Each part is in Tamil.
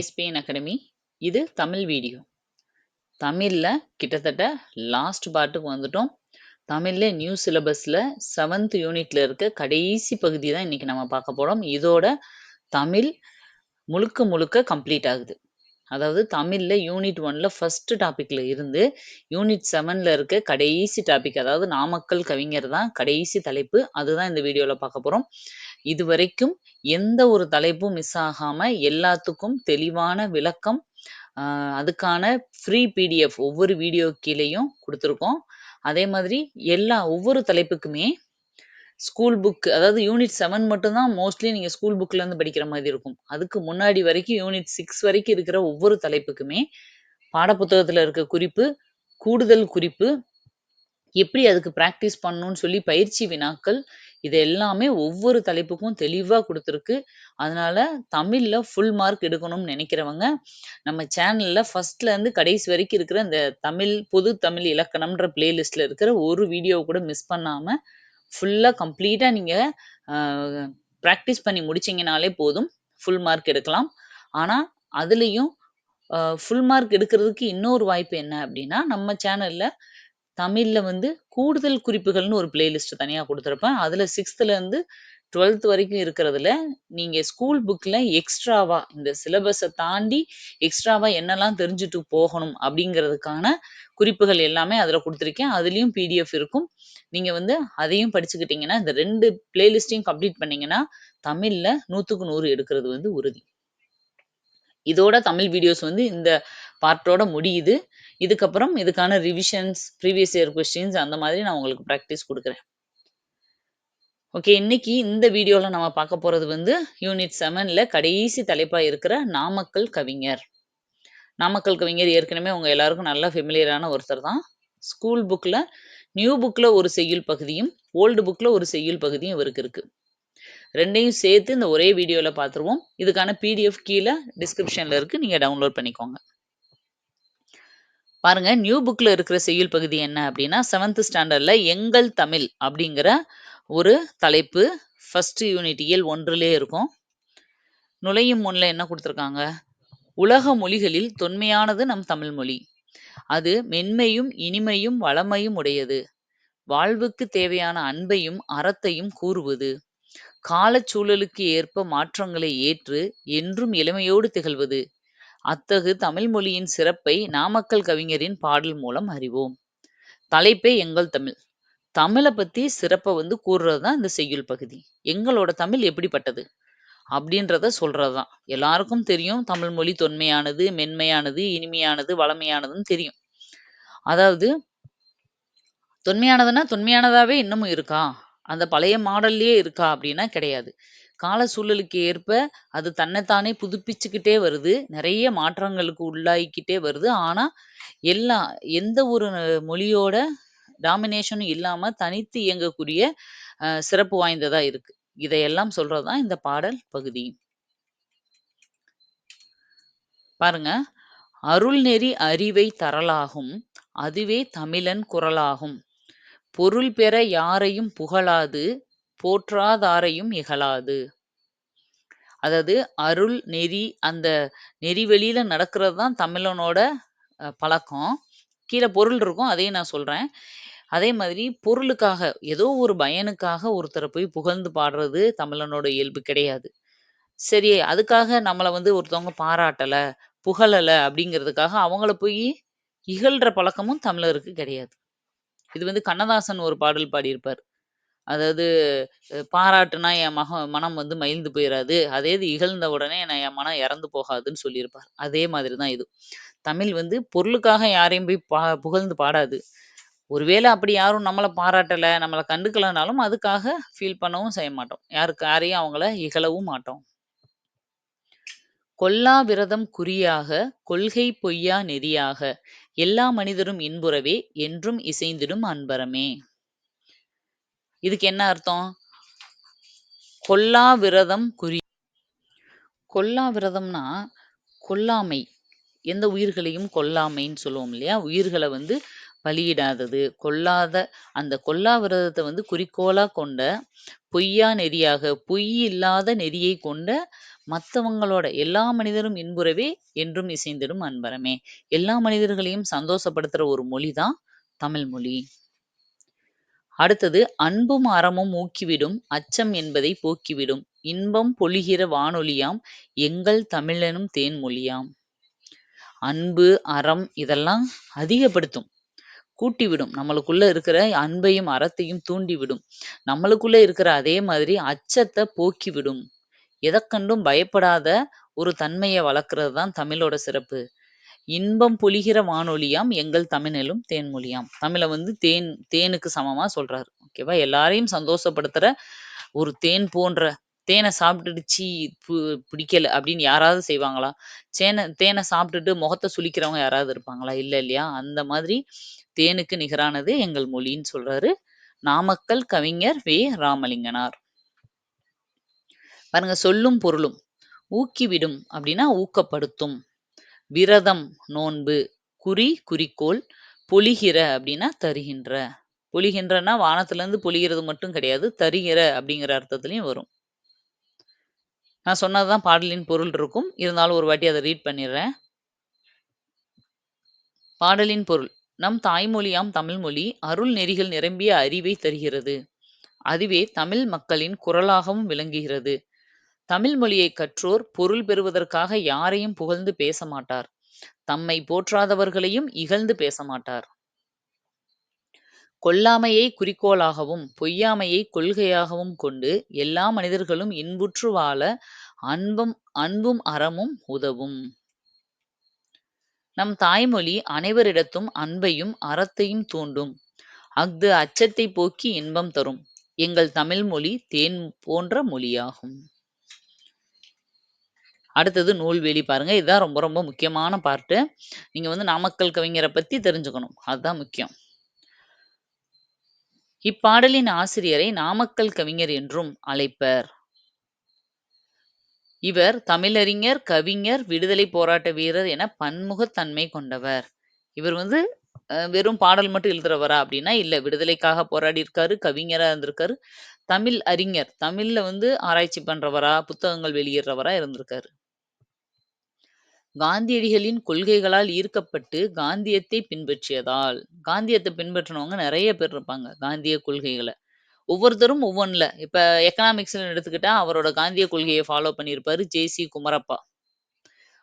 ஏஸ்பிஎன் அகாடமி இது தமிழ் வீடியோ தமிழில் கிட்டத்தட்ட லாஸ்ட் பார்ட்டுக்கு வந்துட்டோம். தமிழில் நியூ சிலபஸில் செவன்த் யூனிட்ல இருக்க கடைசி பகுதி தான் இன்றைக்கி நம்ம பார்க்க போகிறோம் இதோட தமிழ் முழுக்க முழுக்க கம்ப்ளீட் ஆகுது. அதாவது தமிழில் யூனிட் ஒன்ல ஃபர்ஸ்ட் டாபிக்ல இருந்து யூனிட் செவன்ல இருக்க கடைசி டாபிக் அதாவது நாமக்கல் கவிஞர் தான் கடைசி தலைப்பு. அதுதான் இந்த வீடியோவில் பார்க்க போகிறோம் இதுவரைக்கும் எந்த ஒரு தலைப்பும் மிஸ் ஆகாமல் எல்லாத்துக்கும் தெளிவான விளக்கம் ஆஹ் அதுக்கான ஃப்ரீ பிடிஎஃப் ஒவ்வொரு வீடியோ கீழேயும் கொடுத்துருக்கோம். அதே மாதிரி எல்லா ஒவ்வொரு தலைப்புக்குமே ஸ்கூல் புக் அதாவது யூனிட் செவன் மட்டும்தான் மோஸ்ட்லி நீங்கள் ஸ்கூல் புக்ல இருந்து படிக்கிற மாதிரி இருக்கும். அதுக்கு முன்னாடி வரைக்கும் யூனிட் சிக்ஸ் வரைக்கும் இருக்கிற ஒவ்வொரு தலைப்புக்குமே பாடப்புத்தகத்தில் இருக்க குறிப்பு கூடுதல் குறிப்பு எப்படி அதுக்கு ப்ராக்டிஸ் பண்ணணும்னு சொல்லி பயிற்சி வினாக்கள் இது எல்லாமே ஒவ்வொரு தலைப்புக்கும் தெளிவாக கொடுத்துருக்கு. அதனால தமிழில் ஃபுல் மார்க் எடுக்கணும்னு நினைக்கிறவங்க நம்ம சேனலில் ஃபர்ஸ்ட்லேருந்து கடைசி வரைக்கும் இருக்கிற இந்த தமிழ் பொது தமிழ் இலக்கணம்ன்ற பிளேலிஸ்ட்டில் இருக்கிற ஒரு வீடியோ கூட மிஸ் பண்ணாமல் ஃபுல்லாக கம்ப்ளீட்டாக நீங்கள் ப்ராக்டிஸ் பண்ணி முடிச்சிங்கனாலே போதும். ஃபுல் மார்க் எடுக்கலாம். ஆனால் அதுலேயும் ஃபுல் மார்க் எடுக்கிறதுக்கு இன்னொரு வாய்ப்பு என்ன அப்படின்னா நம்ம சேனலில் தமிழில் வந்து கூடுதல் குறிப்புகள்னு ஒரு பிளேலிஸ்ட் தனியாக கொடுத்துருப்பேன். அதில் சிக்ஸ்த்துலேருந்து டுவெல்த் வரைக்கும் இருக்கிறதுல நீங்கள் ஸ்கூல் புக்கில் எக்ஸ்ட்ராவாக இந்த சிலபஸை தாண்டி எக்ஸ்ட்ராவாக என்னெல்லாம் தெரிஞ்சுட்டு போகணும் அப்படிங்கிறதுக்கான குறிப்புகள் எல்லாமே அதில் கொடுத்துருக்கேன். அதுலேயும் பிடிஎஃப் இருக்கும். நீங்கள் வந்து அதையும் படிச்சுக்கிட்டிங்கன்னா இந்த ரெண்டு பிளேலிஸ்ட்டையும் கம்ப்ளீட் பண்ணிங்கன்னா தமிழில் நூற்றுக்கு நூறு எடுக்கிறது வந்து உறுதி. இதோட தமிழ் வீடியோஸ் வந்து இந்த பார்ட்டோட முடியுது. இதுக்கப்புறம் இதுக்கான ரிவிஷன்ஸ் ப்ரீவியஸ் இயர் கொஸ்டின்ஸ் அந்த மாதிரி நான் உங்களுக்கு ப்ராக்டிஸ் கொடுக்குறேன். ஓகே இன்னைக்கு இந்த வீடியோவில் நம்ம பார்க்க போகிறது வந்து யூனிட் செவனில் கடைசி தலைப்பாக இருக்கிற நாமக்கல் கவிஞர். நாமக்கல் கவிஞர் ஏற்கனவே உங்கள் எல்லாருக்கும் நல்லா ஃபெமிலியரான ஒருத்தர் தான். ஸ்கூல் புக்கில் நியூ புக்கில் ஒரு செய்யுள் பகுதியும் ஓல்டு புக்கில் ஒரு செய்யுள் பகுதியும் இவருக்கு இருக்குது ரெண்டையும் சேர்த்து இந்த ஒரே வீடியோவில் பார்த்துருவோம். இதுக்கான பிடிஎஃப் கீழே டிஸ்கிரிப்ஷனில் இருக்குது நீங்கள் டவுன்லோட் பண்ணிக்கோங்க. பாருங்க நியூ புக்கில் இருக்கிற செய்யுள் பகுதி என்ன அப்படின்னா செவன்த் ஸ்டாண்டர்டில் எங்கள் தமிழ் அப்படிங்கிற ஒரு தலைப்பு ஃபர்ஸ்ட் யூனிட் இயல் ஒன்றுலே இருக்கும். நுழையும் முன்னில் என்ன கொடுத்துருக்காங்க? உலக மொழிகளில் தொன்மையானது நம் தமிழ் மொழி. அது மென்மையும் இனிமையும் வளமையும் உடையது. வாழ்வுக்கு தேவையான அன்பையும் அறத்தையும் கூறுவது. காலச்சூழலுக்கு ஏற்ப மாற்றங்களை ஏற்று என்றும் இளமையோடு திகழ்வது. அத்தகு தமிழ் மொழியின் சிறப்பை நாமக்கல் கவிஞரின் பாடல் மூலம் அறிவோம். தலைப்பே எங்கள் தமிழ். தமிழை பத்தி சிறப்பை வந்து கூறுறது தான் இந்த செய்யுள் பகுதி. எங்களோட தமிழ் எப்படிப்பட்டது? அப்படின்றத சொல்றதுதான். எல்லாருக்கும் தெரியும் தமிழ் மொழி தொன்மையானது மென்மையானது இனிமையானது வளமையானதுன்னு தெரியும். அதாவது தொன்மையானதுன்னா தொன்மையானதாவே இன்னமும் இருக்கா? அந்த பழைய மாடல்லையே இருக்கா அப்படின்னா கிடையாது. கால சூழலுக்கு ஏற்ப அது தன்னைத்தானே புதுப்பிச்சுக்கிட்டே வருது. நிறைய மாற்றங்களுக்கு உள்ளாகிக்கிட்டே வருது. ஆனா எல்லா எந்த ஒரு மொழியோட டாமினேஷனும் இல்லாம தனித்து இயங்கக்கூடிய சிறப்பு வாய்ந்ததா இருக்கு. இதையெல்லாம் சொல்றதுதான் இந்த பாடல் பகுதி. பாருங்க. அருள்நெறி அறிவை தரலாகும். அதுவே தமிழன் குரலாகும். பொருள் பெற யாரையும் புகழாது. போற்றாதாரையும் இகழாது. அதாவது அருள் நெறி அந்த நெறி வெளியில நடக்கிறது தான் தமிழனோட பழக்கம். கீழே பொருள் இருக்கும் அதையும் நான் சொல்றேன். அதே மாதிரி பொருளுக்காக ஏதோ ஒரு பயனுக்காக ஒருத்தரை போய் புகழ்ந்து பாடுறது தமிழனோட இயல்பு கிடையாது. சரி அதுக்காக நம்மளை வந்து ஒருத்தவங்க பாராட்டலை புகழலை அப்படிங்கிறதுக்காக அவங்கள போய் இகழ்ற பழக்கமும் தமிழருக்கு கிடையாது. இது வந்து கண்ணதாசன் ஒரு பாடல் பாடியிருப்பார். அதாவது பாராட்டுனா என் மக மனம் வந்து மகிழ்ந்து போயிடாது அதே இது இகழ்ந்த உடனே நான் என் மனம் இறந்து போகாதுன்னு சொல்லியிருப்பார். அதே மாதிரி தான் இது. தமிழ் வந்து பொருளுக்காக யாரையும் போய் பா புகழ்ந்து பாடாது. ஒருவேளை அப்படி யாரும் நம்மளை பாராட்டல நம்மளை கண்டுக்கலனாலும் அதுக்காக ஃபீல் பண்ணவும் செய்ய மாட்டோம். யாருக்கு யாரையும் அவங்கள இகழவும் மாட்டோம். கொல்லா விரதம் குறியாக கொள்கை பொய்யா நெறியாக எல்லா மனிதரும் இன்புறவே என்றும் இசைந்திடும் அன்பரமே. இதுக்கு என்ன அர்த்தம் கொல்லா விரதம் குறி கொல்லா விரதம்னா கொல்லாமை எந்த உயிர்களையும் கொல்லாமைன்னு சொல்லுவோம் இல்லையா உயிர்களை வந்து பலியிடாதது, கொல்லாத அந்த கொல்லா விரதத்தை வந்து குறிக்கோளா கொண்ட, பொய்யா நெறியாக பொய் இல்லாத நெறியைக் கொண்ட மத்தவங்களோட எல்லா மனிதரும் இன்புறவே என்றும் இசைந்திடும் அன்பரமே. எல்லா மனிதர்களையும் சந்தோஷப்படுத்துற ஒரு மொழி தான் தமிழ் மொழி. அடுத்தது அன்பும் அறமும் ஊக்கிவிடும் அச்சம் என்பதை போக்கிவிடும் இன்பம் பொழிகிற வானொலியாம் எங்கள் தமிழெனும் தேன்மொழியாம். அன்பு, அறம் இதெல்லாம் அதிகப்படுத்தும். கூட்டிவிடும். நம்மளுக்குள்ள இருக்கிற அன்பையும், அறத்தையும் தூண்டிவிடும். நம்மளுக்குள்ள இருக்கிற அதே மாதிரி அச்சத்தை போக்கிவிடும். எதை கண்டும் பயப்படாத ஒரு தன்மையை வளர்க்கறது தான் தமிழோட சிறப்பு. இன்பம் பொழிகிற வானொலியாம் எங்கள் தமிழிலும் தேன்மொழியாம். தமிழை வந்து தேன் தேனுக்கு சமமா சொல்றாரு. ஓகேவா? எல்லாரையும் சந்தோஷப்படுத்துற ஒரு தேன் போன்ற தேனை சாப்பிட்டுடுச்சு பு பிடிக்கல அப்படின்னு யாராவது செய்வாங்களா? சேனை தேனை சாப்பிட்டுட்டு முகத்தை சுளிக்கிறவங்க யாராவது இருப்பாங்களா? இல்ல இல்லையா? அந்த மாதிரி தேனுக்கு நிகரானது எங்கள் மொழின்னு சொல்றாரு. நாமக்கல் கவிஞர் வே. ராமலிங்கனார். பாருங்க சொல்லும் பொருளும். ஊக்கிவிடும் அப்படின்னா ஊக்கப்படுத்தும். விரதம் நோன்பு. குறி குறிக்கோள். பொழிகிற அப்படின்னா தருகின்ற. பொழிகின்றன்னா வானத்திலிருந்து பொழிகிறது மட்டும் கிடையாது. தருகிற அப்படிங்கிற அர்த்தத்துலையும் வரும். நான் சொன்னது தான் பாடலின் பொருள் இருக்கும். இருந்தாலும் ஒரு வாட்டி அதை ரீட் பண்ணிடுறேன் பாடலின் பொருள். நம் தாய்மொழியாம் தமிழ்மொழி அருள் நெறிகள் நிரம்பிய அறிவை தருகிறது. அதுவே தமிழ் மக்களின் குரலாகவும் விளங்குகிறது. தமிழ் மொழியைக் கற்றோர் பொருள் பெறுவதற்காக யாரையும் புகழ்ந்து பேச மாட்டார். தம்மை போற்றாதவர்களையும் இகழ்ந்து பேச மாட்டார். கொல்லாமையை குறிக்கோளாகவும், பொய்யாமையை கொள்கையாகவும் கொண்டு எல்லா மனிதர்களும் இன்புற்று வாழ அன்பும் அன்பும் அறமும் உதவும். நம் தாய்மொழி அனைவரிடத்தும் அன்பையும் அறத்தையும் தூண்டும். அஃது அச்சத்தைப் போக்கி இன்பம் தரும். எங்கள் தமிழ் மொழி தேன் போன்ற மொழியாகும். அடுத்தது நூல்வெளி பாருங்க. இதுதான் ரொம்ப ரொம்ப முக்கியமான பார்ட்டு. நீங்க வந்து நாமக்கல் கவிஞரை பத்தி தெரிஞ்சுக்கணும். அதுதான் முக்கியம். இப்பாடலின் ஆசிரியரை நாமக்கல் கவிஞர் என்றும் அழைப்பர். இவர் தமிழறிஞர், கவிஞர், விடுதலை போராட்ட வீரர் என பன்முகத் தன்மை கொண்டவர். இவர் வந்து வெறும் பாடல் மட்டும் எழுதுறவரா அப்படின்னா இல்ல. விடுதலைக்காக போராடி இருக்காரு கவிஞரா இருந்திருக்காரு, தமிழ் அறிஞர், தமிழ்ல வந்து ஆராய்ச்சி பண்றவரா, புத்தகங்கள் வெளியிடுறவரா இருந்திருக்காரு. காந்தியடிகளின் கொள்கைகளால் ஈர்க்கப்பட்டு காந்தியத்தை பின்பற்றியதால் காந்தியத்தை பின்பற்றினவங்க நிறைய பேர் இருப்பாங்க. காந்திய கொள்கைகள. ஒவ்வொருத்தரும் ஒவ்வொன்ல. இப்ப எக்கனாமிக்ஸ்ன்னு எடுத்துக்கிட்டா, அவரோட காந்திய கொள்கைய ஃபாலோ பண்ணியிருப்பாரு ஜே.சி. குமரப்பா.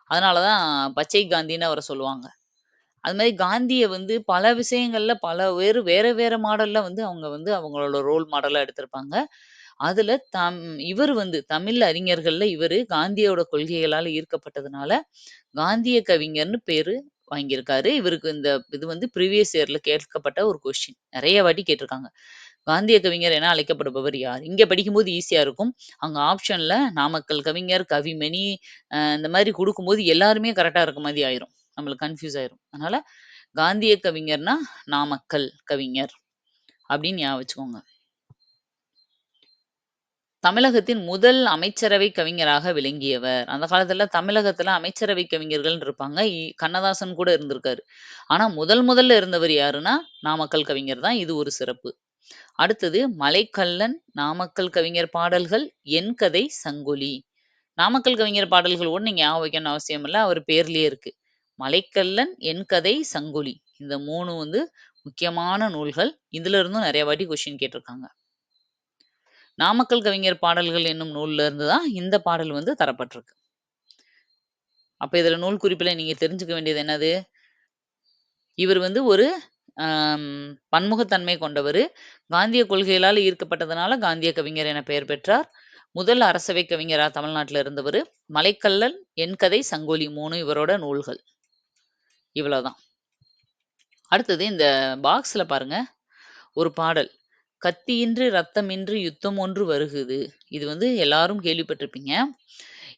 அதனால தான் பச்சை காந்தின்னு அவர சொல்லுவாங்க. அது மாரி காந்திய வந்து பல விஷயங்கள்ல பல வேறு வேற வேற மாடல்ல வந்து அவங்க வந்து அவங்களோட ரோல் மாடலா எடுத்திருப்பாங்க. அதுல தம் இவர் வந்து தமிழ் அறிஞர்கள்ல இவரு காந்தியோட கொள்கைகளால ஈர்க்கப்பட்டதுனால, காந்திய கவிஞர்ன்னு பேரு வாங்கியிருக்காரு. இவருக்கு இந்த இது வந்து ப்ரீவியஸ் இயர்ல கேட்கப்பட்ட ஒரு கொஸ்டின். நெறைய வாட்டி கேட்டிருக்காங்க. காந்திய கவிஞர் என அழைக்கப்படுபவர் யார்? இங்க படிக்கும்போது ஈஸியா இருக்கும். அங்க ஆப்ஷன்ல நாமக்கல் கவிஞர், கவிமணி அ இந்த மாரி குடுக்கும்போது எல்லாருமே கரெக்ட்டா இருக்க மாரி ஆயிரும். நம்மளுக்கு கன்ஃப்யூஸ் ஆயிரும். அதனால காந்திய கவிஞர்னா நாமக்கல் கவிஞர் அப்படின்னு ஞாபகம் வச்சுக்கோங்க. தமிழகத்தின் முதல் அமைச்சரவை கவிஞராக விளங்கியவர். அந்த காலத்துல தமிழகத்துல அமைச்சரவை கவிஞர்கள் இருப்பாங்க. கண்ணதாசன் கூட இருந்திருக்காரு. ஆனா முதல் முதல்ல இருந்தவர் யாருன்னா, நாமக்கல் கவிஞர் தான். இது ஒரு சிறப்பு. அடுத்தது மலைக்கல்லன், நாமக்கல் கவிஞர் பாடல்கள், என் கதை, சங்கொலி. நாமக்கல் கவிஞர் பாடல்கள் கூட நீங்க ஞாபகம் வைக்கணும்னு அவசியம் இல்ல. அவர் பேர்லயே இருக்கு. மலைக்கல்லன், என் கதை, சங்கொலி. இந்த மூணு வந்து முக்கியமான நூல்கள். இதுல இருந்தும் நிறைய வாட்டி கொஸ்டின் கேட்டிருக்காங்க. நாமக்கல் கவிஞர் பாடல்கள் என்னும் நூல்ல இருந்து தான் இந்த பாடல் வந்து தரப்பட்டிருக்கு. அப்ப இதுல நூல் குறிப்பில் நீங்க தெரிஞ்சுக்க வேண்டியது என்னது? இவர் வந்து ஒரு பன்முகத்தன்மை கொண்டவர் காந்திய கொள்கைகளால் ஈர்க்கப்பட்டதுனால காந்திய கவிஞர் என பெயர் பெற்றார். முதல் அரசவை கவிஞராக தமிழ்நாட்டில் இருந்தவர் மலைக்கல்லன், என் கதை, சங்கோலி மூணு இவரோட நூல்கள். இவ்வளவுதான். அடுத்தது இந்த பாக்ஸ்ல பாருங்க. ஒரு பாடல். கத்தியின்றி ரத்தமின்றி யுத்தம் ஒன்று வருகுது. இது வந்து எல்லாரும் கேள்விப்பட்டிருப்பீங்க.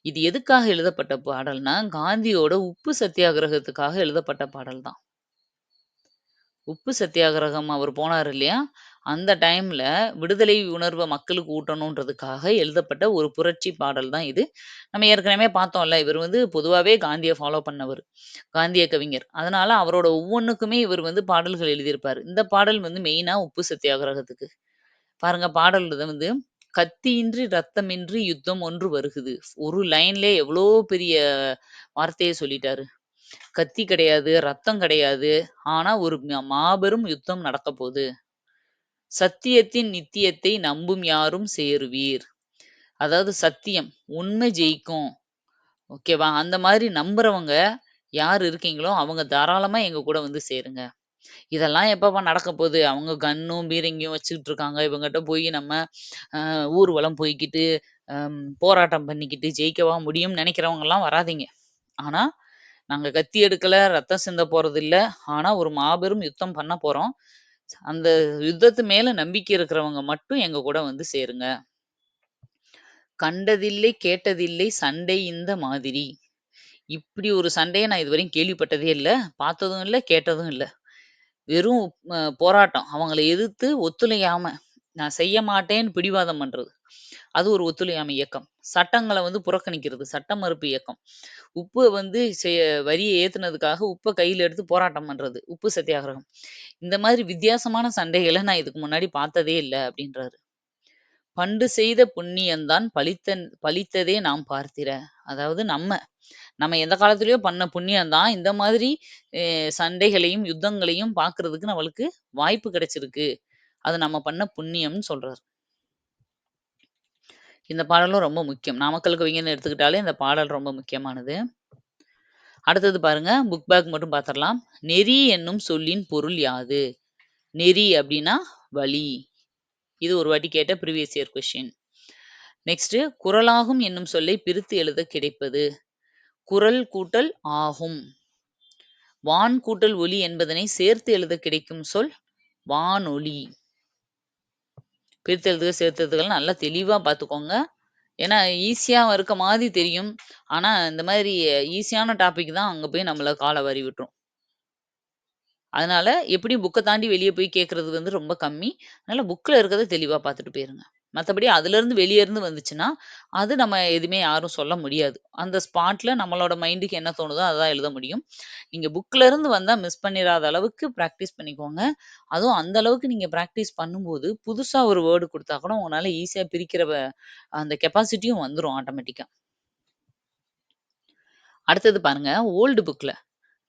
இது எதுக்காக எழுதப்பட்ட பாடல்னா, காந்தியோட உப்பு சத்தியாகிரகத்துக்காக எழுதப்பட்ட பாடல் தான். உப்பு சத்தியாகிரகம் அவர் போனாரு இல்லையா? அந்த டைம்ல விடுதலை உணர்வ மக்களுக்கு ஊட்டணுன்றதுக்காக எழுதப்பட்ட ஒரு புரட்சி பாடல் தான் இது. நம்ம ஏற்கனவே பார்த்தோம்ல, இவர் வந்து பொதுவாவே காந்திய ஃபாலோ பண்ணவர் காந்திய கவிஞர். அதனால அவரோட ஒவ்வொன்னுக்குமே இவர் வந்து பாடல்கள் எழுதியிருப்பாரு. இந்த பாடல் வந்து மெயினா உப்பு சத்தியாகிரகத்துக்கு. பாருங்க பாடல் இது வந்து "கத்தியின்றி ரத்தமின்றி யுத்தம் ஒன்று வருகுது." ஒரு லைன்லயே எவ்வளோ பெரிய வார்த்தைய சொல்லிட்டாரு. கத்தி கிடையாது, ரத்தம் கிடையாது. ஆனா ஒரு ம மாபெரும் யுத்தம் நடக்கப் போகுது சத்தியத்தின் நித்தியத்தை நம்பும் யாரும் சேருவீர். அதாவது சத்தியம், உண்மை ஜெயிக்கும். ஓகேவா? அந்த மாதிரி நம்புறவங்க யார் இருக்கீங்களோ, அவங்க தாராளமா எங்க கூட வந்து சேருங்க. இதெல்லாம் எப்பப்பா நடக்க போகுது அவங்க கன்னும், பீரங்கியும் வச்சுக்கிட்டு இருக்காங்க. இவங்ககிட்ட போய் நம்ம ஊர்வலம் போய்கிட்டு போராட்டம் பண்ணிக்கிட்டு ஜெயிக்கவா முடியும்னு நெனைக்கிறவங்கலாம் வராதீங்க. ஆனா, நாங்க கத்தி எடுக்கல, ரத்தம் சிந்த போறது இல்ல ஆனா, ஒரு மாபெரும் யுத்தம் பண்ண போறோம். அந்த யுத்தத்து மேல நம்பிக்கை இருக்கிறவங்க மட்டும் எங்க கூட வந்து சேருங்க. கண்டதில்லை, கேட்டதில்லை சண்டை இந்த மாதிரி. இப்படி ஒரு சண்டையை நான் இதுவரையும் கேள்விப்பட்டதே இல்ல. பார்த்ததும் இல்ல, கேட்டதும் இல்ல. வெறும் போராட்டம். அவங்கள எதிர்த்து ஒத்துழையாம, நான் செய்ய மாட்டேன்னு பிடிவாதம் பண்றது. அது ஒரு ஒத்துழையாமை இயக்கம். சட்டங்கள வந்து புறக்கணிக்கிறது. சட்ட மறுப்பு இயக்கம். உப்ப வந்து செய்ய வரிய ஏத்துனதுக்காக உப்ப கையில் எடுத்து போராட்டம் பண்றது. உப்பு சத்தியாகிரகம். இந்த மாதிரி வித்தியாசமான சண்டைகளை நான் இதுக்கு முன்னாடி பார்த்ததே இல்ல அப்படின்றாரு பண்டு செய்த புண்ணியம்தான் பலித்தன் பலித்ததே நாம் பார்த்திர அதாவது நம்ம, நம்ம எந்த காலத்திலயோ பண்ண புண்ணியம் தான் இந்த மாதிரி சண்டைகளையும், யுத்தங்களையும் பார்க்கறதுக்கு நம்மளுக்கு வாய்ப்பு கிடைச்சிருக்கு. அது நம்ம பண்ண புண்ணியம்னு சொல்றாரு. இந்த பாடலும் ரொம்ப முக்கியம். நாமக்கல் கவிஞர்னு எடுத்துக்கிட்டாலே இந்த பாடல் ரொம்ப முக்கியமானது. அடுத்தது பாருங்க, புக் பேக் மட்டும் பார்த்துடலாம் நெறி என்னும் சொல்லின் பொருள் யாது? நெறி அப்படின்னா வழி. இது ஒரு வாட்டி கேட்ட ப்ரீவியஸ் இயர் கொஸ்டின். நெக்ஸ்ட் குரலாகும் என்னும் சொல்லை பிரித்து எழுத கிடைப்பது. குறள் கூட்டல் ஆகும். வான் கூட்டல் ஒலி என்பதனை சேர்த்து எழுத கிடைக்கும் சொல் வானொலி. பிரித்து எழுதுக, நல்லா தெளிவாக பார்த்துக்கோங்க. ஏன்னா, ஈஸியாக இருக்க மாதிரி தெரியும். ஆனால் இந்த மாதிரி ஈஸியான டாபிக் தான் அங்கே போய் நம்மளை காலை வரி விட்டுரும். அதனால எப்படியும் புக்கை தாண்டி வெளியே போய் கேட்கறது வந்து ரொம்ப கம்மி. அதனால புக்கில் இருக்கிறத தெளிவாக பார்த்துட்டு போயிருங்க. மத்தபடி அதுலேருந்து வெளியேருந்து வந்துச்சுன்னா, அது நம்ம எதுவுமே யாரும் சொல்ல முடியாது. அந்த ஸ்பாட்ல நம்மளோட மைண்டுக்கு என்ன தோணுதோ அதுதான் எழுத முடியும். நீங்க புக்ல வந்தால் வந்தா மிஸ் பண்ணிறாத அளவுக்கு பிராக்டிஸ் பண்ணிக்கோங்க. அதுவும் அந்த அளவுக்கு நீங்க பிராக்டிஸ் பண்ணும்போது, புதுசா ஒரு வேர்டு குடுத்தா கூட உங்களால ஈஸியா பிரிக்கிற வ அந்த கெப்பாசிட்டியும் வந்துரும் ஆட்டோமேட்டிக்கா. அடுத்தது பாருங்க, ஓல்டு புக்ல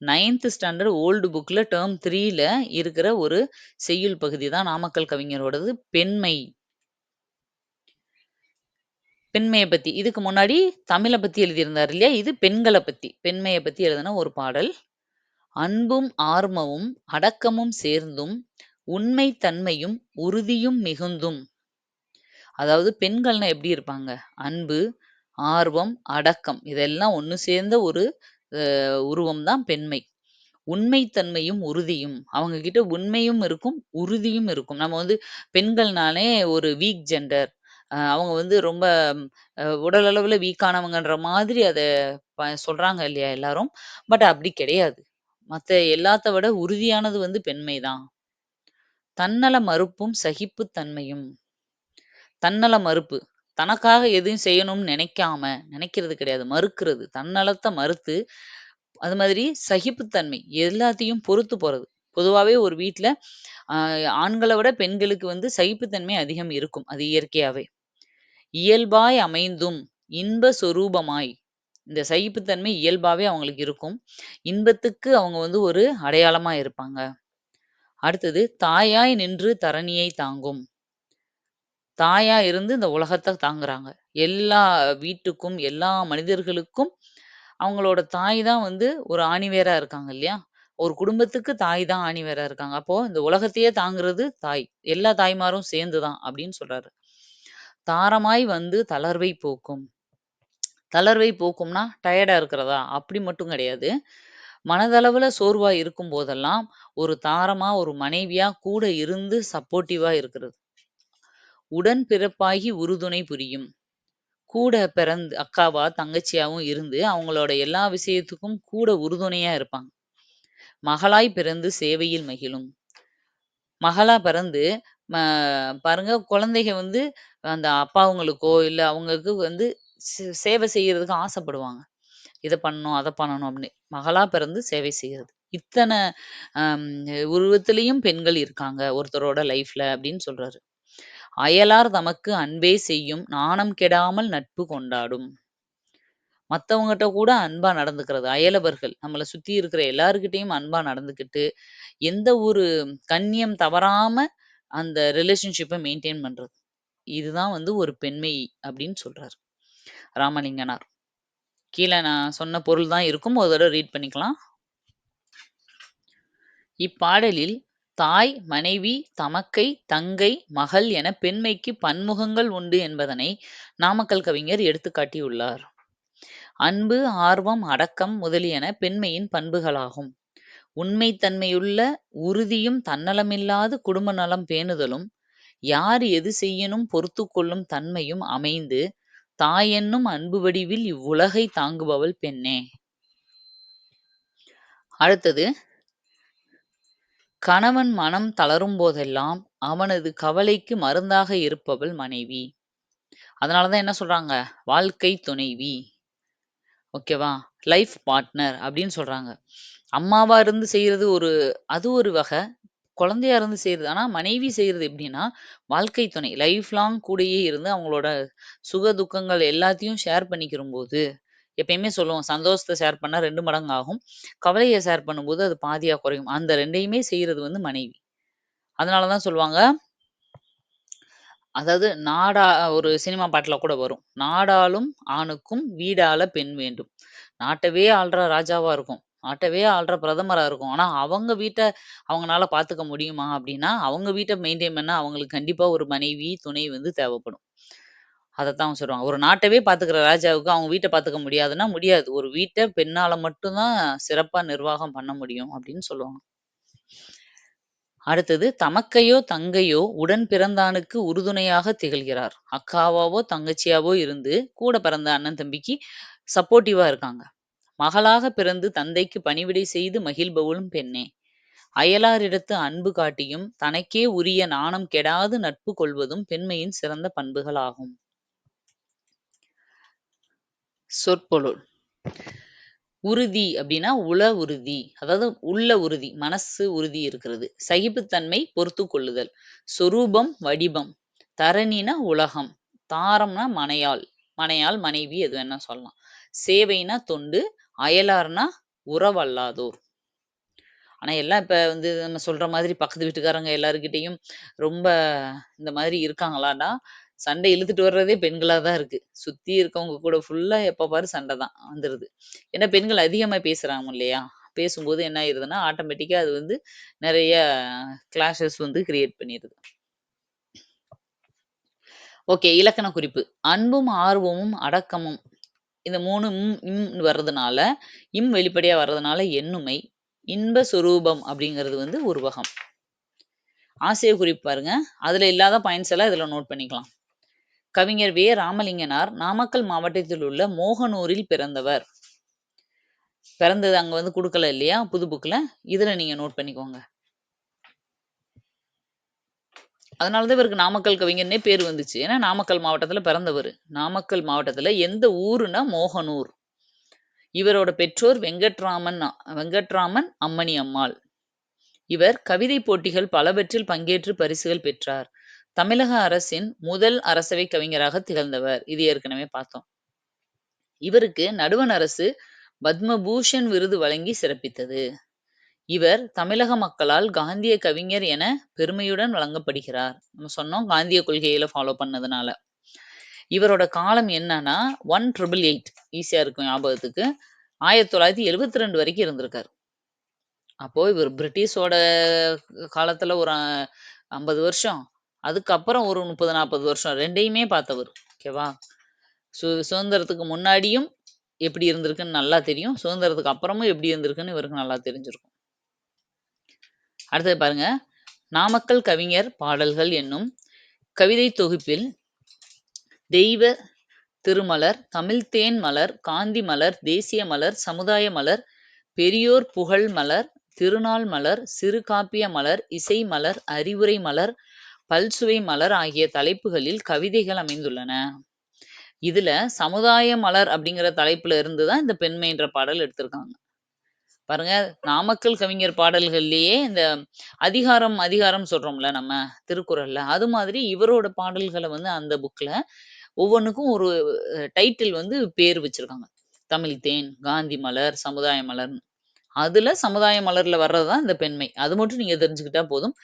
9த் ஸ்டாண்டர்ட் ஓல்டு புக்ல டெர்ம் 3ல இருக்கிற ஒரு செய்யுள் பகுதி தான் நாமக்கல் கவிஞரோடது பெண்மை. பெண்மையை பத்தி. இதுக்கு முன்னாடி தமிழ பத்தி எழுதியிருந்தாரு இல்லையா? இது பெண்கள பத்தி. பெண்மைய பத்தி எழுதின ஒரு பாடல். அன்பும் ஆர்மமும் அடக்கமும் சேர்ந்தும் உண்மை தன்மையும் உறுதியும் மிகுந்தும். அதாவது பெண்கள்னா எப்படி இருப்பாங்க? அன்பு, ஆர்வம், அடக்கம் இதெல்லாம் ஒண்ணு சேர்ந்த ஒரு அ உருவம் தான் பெண்மை. உண்மை தன்மையும், உறுதியும். அவங்க கிட்ட உண்மையும் இருக்கும், உறுதியும் இருக்கும். நம்ம வந்து பெண்கள்னாலே ஒரு வீக் ஜெண்டர். அ அவங்க வந்து ரொம்ப அ உடல் அளவுல வீக்கானவங்கன்ற மாதிரி அத ப சொல்றாங்க இல்லையா எல்லாரும். பட் அப்படி கிடையாது. மத்த எல்லாத்த விட உறுதியானது வந்து பெண்மை தான். தன்னல மறுப்பும் சகிப்பு தன்மையும். தன்னல மறுப்பு. தனக்காக எதையும் செய்யணும்னு நினைக்காம, நினைக்கிறது கிடையாது. மறுக்கிறது. தன்னலத்த மறுத்து, அது மாதிரி சகிப்புத்தன்மை. எல்லாத்தையும் பொறுத்து போறது. பொதுவாவே ஒரு வீட்ல அ ஆண்கள விட பெண்களுக்கு வந்து சகிப்புத்தன்மை அதிகம் இருக்கும். அது இயற்கையாவே. இயல்பாய் அமைந்தும் இன்ப சொரூபமாய். இந்த சகிப்புத்தன்மை இயல்பாகவே அவங்களுக்கு இருக்கும். இன்பத்துக்கு அவங்க வந்து ஒரு அடையாளமா இருப்பாங்க. அடுத்தது தாயாய் நின்று தரணியை தாங்கும். தாயா இருந்து இந்த உலகத்தை தாங்குறாங்க. எல்லா வீட்டுக்கும், எல்லா மனிதர்களுக்கும் அவங்களோட தாய் தான் வந்து ஒரு ஆணிவேரா இருக்காங்க இல்லையா? ஒரு குடும்பத்துக்கு தாய் தான் ஆணிவேரா இருக்காங்க. அப்போ இந்த உலகத்தையே தாங்குறது தாய். எல்லா தாய்மாரும் சேர்ந்து தான் அப்படின்னு சொல்றாரு. தாரமாய் வந்து தளர்வை போக்கும். தளர்வை போக்கும்னா, டயர்டா இருக்கிறதா? அப்படி மட்டும் கிடையாது. மனதளவுல சோர்வா இருக்கும் போதெல்லாம், ஒரு தாரமா, ஒரு மனைவியா கூட இருந்து சப்போர்ட்டிவா இருக்கிறது. உடன் பிறப்பாகி உறுதுணை புரியும். கூட பிறந்து அக்காவா, தங்கச்சியாவும் இருந்து அவங்களோட எல்லா விஷயத்துக்கும் கூட உறுதுணையா இருப்பாங்க. மகளாய் பிறந்து சேவையில் மகிழும். மகளா பிறந்து ம பாருங்க குழந்தைக வந்து அந்த அப்பாவுங்களுக்கோ, இல்ல அவங்களுக்கு வந்து சே சேவை செய்யறதுக்கு ஆசைப்படுவாங்க. இத பண்ணணும், அத பண்ணணும் அப்படின்னு. மகளா பிறந்து சேவை செய்யறது இத்தன அம் உருவத்திலயும் பெண்கள் இருக்காங்க ஒருத்தரோட லைஃப்ல அப்படின்னு சொல்றாரு. அயலார் தமக்கு அன்பே செய்யும் நாணம் கெடாமல் நட்பு கொண்டாடும். மத்தவங்கட்ட கூட அன்பா நடந்துக்கிறது. அயலவர்கள் நம்மள சுத்தி இருக்கிற எல்லார்கிட்டயும் அன்பா நடந்துக்கிட்டு, எந்த ஒரு கண்ணியம் தவறாம அந்த ரிலேஷன்ஷிப்பை மெயின்டைன் பண்றது. இதுதான் வந்து ஒரு பெண்மை அப்படின்னு சொல்றாரு. ராமலிங்கனார். கீழே நான் சொன்ன பொருள் தான் இருக்கும். ஒரு ரீட் பண்ணிக்கலாம். இப்பாடலில் தாய், மனைவி, தமக்கை, தங்கை, மகள் என பெண்மைக்கு பன்முகங்கள் உண்டு என்பதனை நாமக்கல் கவிஞர் எடுத்துக்காட்டியுள்ளார். அன்பு, ஆர்வம், அடக்கம் முதலியன பெண்மையின் பண்புகளாகும். உண்மைத் தன்மையுள்ள, உறுதியும் தன்னலமில்லாது குடும்ப நலம் பேணுதலும், யார் எது செய்யினும் பொறுத்துக் கொள்ளும் தன்மையும் அமைந்து, தாயென்னும் அன்பு வடிவில் இவ்வுலகைத் தாங்குபவள் பெண்ணே. அடுத்தது கணவன் மனம் தளரும்போதெல்லாம் அவனது கவலைக்கு மருந்தாக இருப்பவள் மனைவி. அதனாலதான் என்ன சொல்றாங்க? வாழ்க்கை துணைவி. ஓகேவா? லைஃப் பார்ட்னர் அப்படின்னு சொல்றாங்க. அம்மாவா இருந்து செய்றது ஒரு அது ஒரு வகை. குழந்தையா இருந்து செய்றது. ஆனா மனைவி செய்றது எப்படின்னா, வாழ்க்கை துணை. லைஃப் லாங் கூடயே இருந்து அவங்களோட சுக, துக்கங்கள் எல்லாத்தையும் ஷேர் பண்ணிக்கிறம்போது, எப்பயுமே சொல்லுவோம் சந்தோஷத்த ஷேர் பண்ணா 2 மடங்கு ஆகும். கவலைய ஷேர் பண்ணும்போது அது பாதியா குறையும். அந்த 2யுமே செய்றது வந்து மனைவி. அதனால தான் சொல்லுவாங்க அதாவது நாடா ஒரு சினிமா பாட்டுல கூட வரும். "நாடாளும் ஆணுக்கும் வீடாள பெண் வேண்டும்." நாட்டவே ஆள்ற ராஜாவா இருக்கும். ஆட்டவே ஆள்ற பிரதமரா இருக்கும். ஆனா அவங்க வீட்ட அவங்கனால பார்த்துக்க முடியுமா? அப்படின்னா, அவங்க வீட்ட மெயின்டெயின் பண்ண அவங்களுக்கு கண்டிப்பா ஒரு மனைவி, துணை வந்து தேவைப்படும். அதத்தான் அவங்க சொல்றாங்க. ஒரு நாட்டவே பார்த்துக்கிற ராஜாவுக்கு அவங்க வீட்ட பார்த்துக்க முடியாதுன்னா, முடியாது. ஒரு வீட்ட பெண்ணால மட்டும் தான் சிறப்பா நிர்வாகம் பண்ண முடியும் அப்படின்னு சொல்லுவாங்க. அடுத்தது தமக்கையோ, தங்கையோ உடன் பிறந்தானுக்கு உறுதுணையாக திகழ்கிறார். அக்காவாவோ, தங்கச்சியாவோ இருந்து கூட பிறந்த அண்ணன், தம்பிக்கு சப்போர்ட்டிவா இருக்காங்க. மகளாக பிறந்து தந்தைக்கு பணிவிடை செய்து மகிழ்பவளும் பெண்ணே. அயலாரிடத்து அன்பு காட்டியும் தனக்கே உரிய நாணம் கெடாது நட்பு கொள்வதும் பெண்மையின் சிறந்த பண்புகளாகும். சொற்பொருள். உறுதி அப்படின்னா உள உறுதி அதாவது உள்ள உறுதி மனசு உறுதி இருக்கிறது. சகிப்புத்தன்மை பொறுத்து கொள்ளுதல். சொரூபம் வடிவம். தரணினா உலகம். தாரம்னா மனையாள். மனையாள் மனைவி எது வேணா சொல்லலாம். சேவைனா தொண்டு அயலார்னா உறவல்லாதோர் ஆனா எல்லாம் இப்ப வந்து நம்ம சொல்ற மாதிரி பக்கத்து வீட்டுக்காரங்க எல்லாருக்கிட்டையும் ரொம்ப இந்த மாதிரி இருக்காங்களான்னா சண்டை இழுத்துட்டு வர்றதே பெண்களா தான் இருக்கு. சுத்தி இருக்கவங்க கூட ஃபுல்லா எப்ப பாரு சண்டை தான் வந்துருது. ஏன்னா பெண்கள் அதிகமா பேசுறாங்க இல்லையா? பேசும்போது என்ன ஆயிருதுன்னா, ஆட்டோமேட்டிக்கா அது வந்து நிறைய கிளாஷஸ் வந்து கிரியேட் பண்ணிடுது ஓகே. இலக்கண குறிப்பு. அன்பும், ஆர்வமும், அடக்கமும் இந்த மூணு ம், இம் வர்றதுனால, இம் வெளிப்படையா வர்றதுனால எண்ணுமை, இன்ப சுரூபம் அப்படிங்கிறது வந்து உருவகம். ஆசிரியர் குறிப்பு பாருங்க. அதுல இல்லாத பாயிண்ட்ஸ் எல்லாம் இதுல நோட் பண்ணிக்கலாம். கவிஞர் வே. ராமலிங்கனார் நாமக்கல் மாவட்டத்தில் உள்ள மோகனூரில் பிறந்தவர். பிறந்தது அங்க வந்து கொடுக்கல இல்லையா? புது புக்ல. இதுல நீங்க நோட் பண்ணிக்கோங்க. அதனால தான் இவருக்கு நாமக்கல் கவிஞர்னே பேர் வந்துச்சு. ஏன்னா நாமக்கல் மாவட்டத்துல பிறந்தவர் நாமக்கல் மாவட்டத்துல எந்த ஊருன்னா மோகனூர். இவரோட பெற்றோர் வெங்கட்ராமன் வெங்கட்ராமன் அம்மணி அம்மாள். இவர் கவிதை போட்டிகள் பலவற்றில் பங்கேற்று பரிசுகள் பெற்றார். தமிழக அரசின் முதல் அரசவை கவிஞராக திகழ்ந்தவர். இது ஏற்கனவே பார்த்தோம். இவருக்கு நடுவண் அரசு பத்மபூஷன் விருது வழங்கி சிறப்பித்தது. இவர் தமிழக மக்களால் காந்திய கவிஞர் என பெருமையுடன் வழங்கப்படுகிறார். நம்ம சொன்னோம் காந்திய கொள்கையில ஃபாலோ பண்ணதுனால. இவரோட காலம் என்னன்னா 1888 ஈஸியா இருக்கும் ஞாபகத்துக்கு. 1972 வரைக்கும் இருந்திருக்காரு. அப்போ இவர் பிரிட்டிஷோட காலத்துல ஒரு 50 வருஷம். அதுக்கப்புறம் ஒரு 30, 40 வருஷம் ரெண்டையுமே பார்த்தவர் ஓகேவா? சு சுதந்திரத்துக்கு முன்னாடியும் எப்படி இருந்திருக்குன்னு நல்லா தெரியும். சுதந்திரத்துக்கு அப்புறமும் எப்படி இருந்திருக்குன்னு இவருக்கு நல்லா தெரிஞ்சிருக்கும். அடுத்தது பாருங்க. நாமக்கல் கவிஞர் பாடல்கள் என்னும் கவிதை தொகுப்பில் தெய்வ திருமலர், தமிழ்த்தேன் மலர், காந்தி மலர், தேசிய மலர், சமுதாய மலர், பெரியோர் புகழ் மலர், திருநாள் மலர், சிறுகாப்பிய மலர், இசை மலர், அறிவுரை மலர், பல்சுவை மலர் ஆகிய தலைப்புகளில் கவிதைகள் அமைந்துள்ளன. இதுல சமுதாய மலர் அப்படிங்கிற தலைப்புல இருந்து தான் இந்த பெண்மைன்ற பாடல் எடுத்திருக்காங்க. பாருங்க, நாமக்கல் கவிஞர் பாடல்கள்லயே இந்த அதிகாரம், அதிகாரம் சொல்றோம்ல நம்ம திருக்குறள்ல. அது மாதிரி இவரோட பாடல்களை வந்து அந்த புக்ல ஒவ்வொன்னுக்கும் ஒரு டைட்டில் வந்து பேர் வச்சிருக்காங்க. தமிழ் தேன், காந்தி மலர், சமுதாய மலர்னு அதுல சமுதாய மலர்ல வர்றதுதான் இந்த பெண்மை. அது மட்டும் நீங்க தெரிஞ்சுக்கிட்டா போதும்.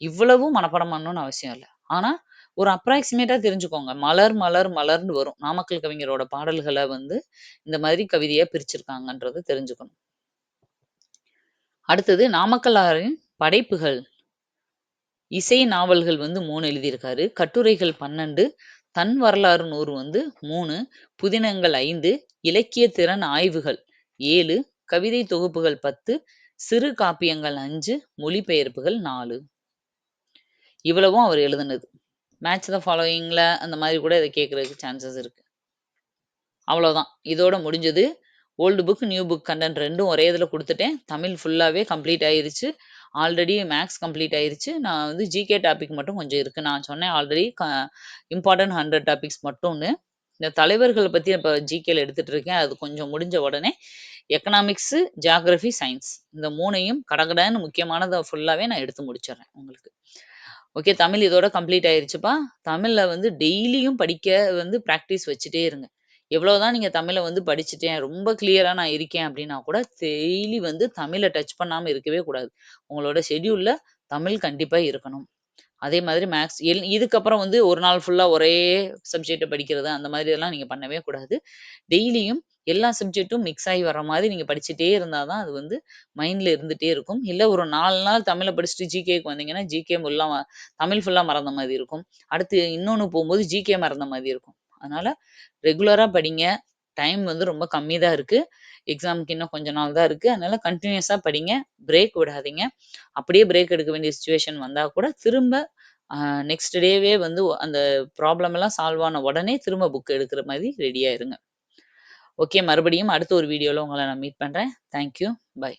இவ்வளவும் மனப்பாடம் பண்ணணும்னு அவசியம் இல்ல. ஆனா, ஒரு அப்ராக்சிமேட்டா தெரிஞ்சுக்கோங்க. மலர், மலர், மலர்னு வரும். நாமக்கல் கவிஞரோட பாடல்களை வந்து இந்த மாதிரி கவிதையா பிரிச்சிருக்காங்கன்றத தெரிஞ்சுக்கணும். அடுத்தது நாமக்கல்லாரின் படைப்புகள். இசை நாவல்கள் வந்து மூணு எழுதியிருக்காரு. கட்டுரைகள் 12, தன் வரலாறு நூறு வந்து மூணு புதினங்கள் ஐந்து இலக்கிய திறன் ஆய்வுகள் ஏழு கவிதை தொகுப்புகள் 10, சிறு காப்பியங்கள் அஞ்சு மொழிபெயர்ப்புகள் நாலு இவ்வளவும் அவர் எழுதுனது. மேட்ச் த ஃபாலோயிங்ல அந்த மாதிரி கூட இதை கேட்கறதுக்கு சான்சஸ் இருக்கு. அவ்வளோதான். இதோட முடிஞ்சது. Old book, new book content ரெண்டும் ஒரே இதில் கொடுத்துட்டேன் தமிழ் ஃபுல்லாகவே கம்ப்ளீட் ஆயிருச்சு. ஆல்ரெடி மேக்ஸ் கம்ப்ளீட் ஆயிருச்சு. நான் வந்து ஜிகே டாபிக் மட்டும் கொஞ்சம் இருக்குது நான் சொன்னேன் ஆல்ரெடி க இம்பார்ட்டன்ட் 100 டாபிக்ஸ் மட்டும்னு. இந்த தலைவர்களை பற்றி இப்போ ஜிகேல எடுத்துகிட்டு இருக்கேன். அது கொஞ்சம் முடிஞ்ச உடனே எக்கனாமிக்ஸு, ஜியாகிரஃபி சயின்ஸ் இந்த மூணையும் கடகடன்னு முக்கியமானதை ஃபுல்லாகவே நான் எடுத்து முடிச்சிடுறேன் உங்களுக்கு. ஓகே. தமிழ் இதோட கம்ப்ளீட் ஆயிருச்சுப்பா. தமிழில் வந்து டெய்லியும் படிக்க வந்து ப்ராக்டிஸ் வச்சுட்டே இருங்க. எவ்வளோதான் நீங்க தமிழை வந்து படிச்சுட்டேன், ரொம்ப கிளியரா நான் இருக்கேன் அப்படின்னா கூட, டெய்லி வந்து தமிழை டச் பண்ணாம இருக்கவே கூடாது. உங்களோட ஷெட்யூல்ல தமிழ் கண்டிப்பா இருக்கணும். அதே மாதிரி மேக்ஸ் எல் இதுக்கப்புறம் வந்து ஒரு நாள் ஃபுல்லாக ஒரே சப்ஜெக்டை படிக்கிறது, அந்த மாதிரி எல்லாம் நீங்க பண்ணவே கூடாது. டெய்லியும் எல்லா சப்ஜெக்ட்டும் மிக்ஸ் ஆகி வர்ற மாதிரி நீங்க படிச்சுட்டே இருந்தா தான் அது வந்து மைண்ட்ல இருந்துகிட்டே இருக்கும். இல்லை ஒரு நாலு நாள் தமிழை படிச்சுட்டு ஜிகேக்கு வந்தீங்கன்னா, ஜிகே ஃபுல்லாக தமிழ் ஃபுல்லாக மறந்த மாதிரி இருக்கும். அடுத்து இன்னொன்னு போகும்போது ஜிகே மறந்த மாதிரி இருக்கும். அதனால ரெகுலரா படிங்க. டைம் வந்து ரொம்ப கம்மி தான் இருக்கு. எக்ஸாமுக்கு இன்னும் கொஞ்ச நாள் தான் இருக்கு. அதனால கன்டினியூஸா படிங்க. பிரேக் விடாதீங்க. அப்படியே பிரேக் எடுக்க வேண்டிய சுச்சுவேஷன் வந்தா கூட திரும்ப நெக்ஸ்ட் டேவே வந்து அந்த ப்ராப்ளம் எல்லாம் சால்வ் ஆன உடனே திரும்ப புக் எடுக்கிற மாதிரி ரெடியா இருங்க. ஓகே. மறுபடியும் அடுத்த ஒரு வீடியோல உங்களை நான் மீட் பண்றேன். Thank you. பை.